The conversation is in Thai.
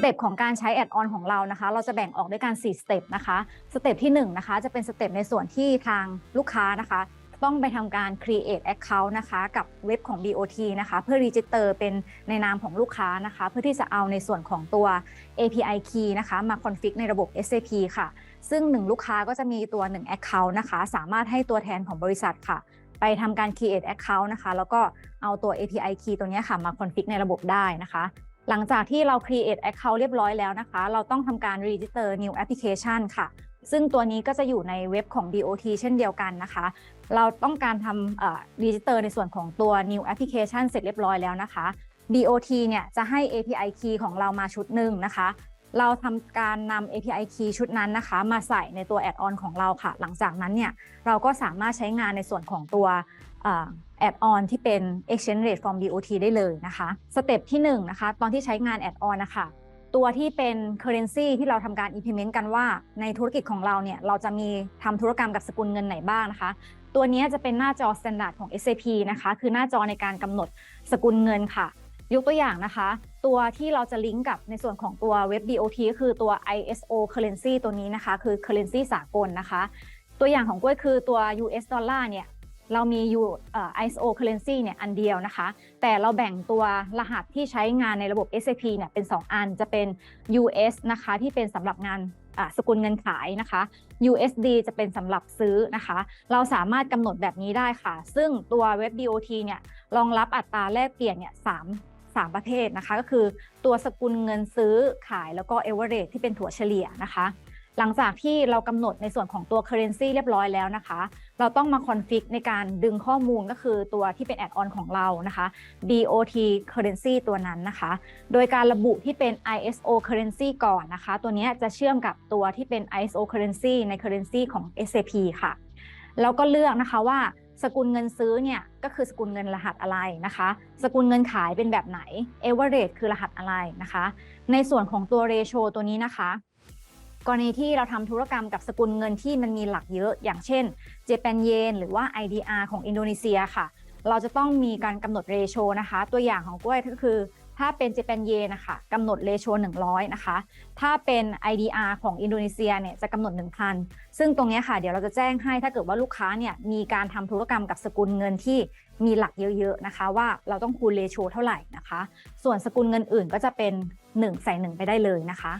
เต็ปของการใช้แอดออนของเรานะคะ เราจะแบ่งออกด้วยกัน 4 สเต็ปนะคะ สเต็ปที่1นะคะ จะเป็นสเต็ปในส่วนที่ทางลูกค้านะคะ ต้องไปทำการ create account นะคะ กับเว็บของ BOT นะคะ เพื่อ register เป็นในนามของลูกค้านะคะ เพื่อที่จะเอาในส่วนของตัว API key นะคะ มา config ในระบบ SAP ค่ะ ซึ่ง 1 ลูกค้าก็จะมีตัว 1 account นะคะ สามารถให้ตัวแทนของบริษัทค่ะไปทำการ create account นะคะ แล้วก็เอาตัว API key ตัวนี้ค่ะ มา config ในระบบได้นะคะ หลังจากที่เรา create account เรียบร้อยแล้วนะคะ เราต้องทำการ register new application ค่ะ ซึ่งตัวนี้ก็จะอยู่ในเว็บของ DOT เช่นเดียวกันนะคะ เราต้องการทำ register ในส่วนของตัว new application เสร็จเรียบร้อยแล้วนะคะ DOT เนี่ยจะให้ API key ของเรามาชุดหนึ่งนะคะ เราทำการนำ API key ชุดนั้นนะคะ มาใส่ในตัว add-on ของเราค่ะ หลังจากนั้นเนี่ยเราก็สามารถใช้งานในส่วนของตัวแอดออนที่เป็น exchange rate from BOT ได้เลยนะคะสเต็ปที่1นงนะคะตอนที่ใช้งานแอดออนนะคะตัวที่เป็น currency ที่เราทำการ implement กันว่าในธุรกิจของเราเนี่ยเราจะมีทำธุรกรรมกับสกุลเงินไหนบ้างนะคะ ตัวนี้จะเป็นหน้าจอ standard ของ SAP นะคะ คือหน้าจอในการกำหนดสกุลเงินค่ะ ยกตัวอย่างนะคะ ตัวที่เราจะลิงก์กับในส่วนของตัวเว็บ BOT ก็คือตัว ISO currency ตัวนี้นะคะ คือ currency สากลนะคะ ตัวอย่างของกล้วยคือตัว US ดอลลาร์เนี่ยเรามี U เอ่ ISO currency เนี่ยอันเดียวนะคะ แต่เราแบ่งตัวรหัสที่ใช้งานในระบบ SAP เนี่ยเป็น 2 อันจะเป็น US นะคะที่เป็นสำหรับงานสกุลเงินขายนะคะ USD จะเป็นสำหรับซื้อนะคะ เราสามารถกำหนดแบบนี้ได้ค่ะ ซึ่งตัวเว็บ BOT เนี่ยรองรับอัตราแลกเปลี่ยนเนี่ยสาม สามประเภทนะคะ ก็คือตัวสกุลเงินซื้อขายแล้วก็ average ที่เป็นถั่วเฉลี่ยนะคะ หลังจากที่เรากำหนดในส่วนของตัว currency เรียบร้อยแล้วนะคะ เราต้องมา config ในการดึงข้อมูลก็คือตัวที่เป็น add-on ของเรานะคะ BOT currency ตัวนั้นนะคะ โดยการระบุที่เป็น ISO currency ก่อนนะคะ ตัวนี้จะเชื่อมกับตัวที่เป็น ISO currency ใน currency ของ SAP ค่ะ แล้วก็เลือกนะคะว่า สกุลเงินซื้อเนี่ยก็คือสกุลเงินรหัสอะไรนะคะ สกุลเงินขายเป็นแบบไหน average คือรหัสอะไรนะคะ ในส่วนของตัวเรโชตัวนี้นะคะ กรณีที่เราทำธุรกรรมกับสกุลเงินที่มันมีหลักเยอะ อย่างเช่นเจแปนเยนหรือว่า IDR ของอินโดนีเซียค่ะ เราจะต้องมีการกำหนดเรโชนะคะ ตัวอย่างของกล้วยก็คือ ถ้าเป็นเจแปนเยนะคะกำหนดเรโช100 นะคะ ถ้าเป็น IDR ของอินโดนีเซียเนี่ยจะกำหนด 1,000 ซึ่งตรงนี้ค่ะเดี๋ยวเราจะแจ้งให้ถ้าเกิดว่าลูกค้าเนี่ยมีการทำธุรกรรมกับสกุลเงินที่มีหลักเยอะๆนะคะ ว่าเราต้องคูณเรโชเท่าไหร่นะคะ ส่วนสกุลเงินอื่นก็จะเป็น 1 ใส่ 1 ไปได้เลยนะคะ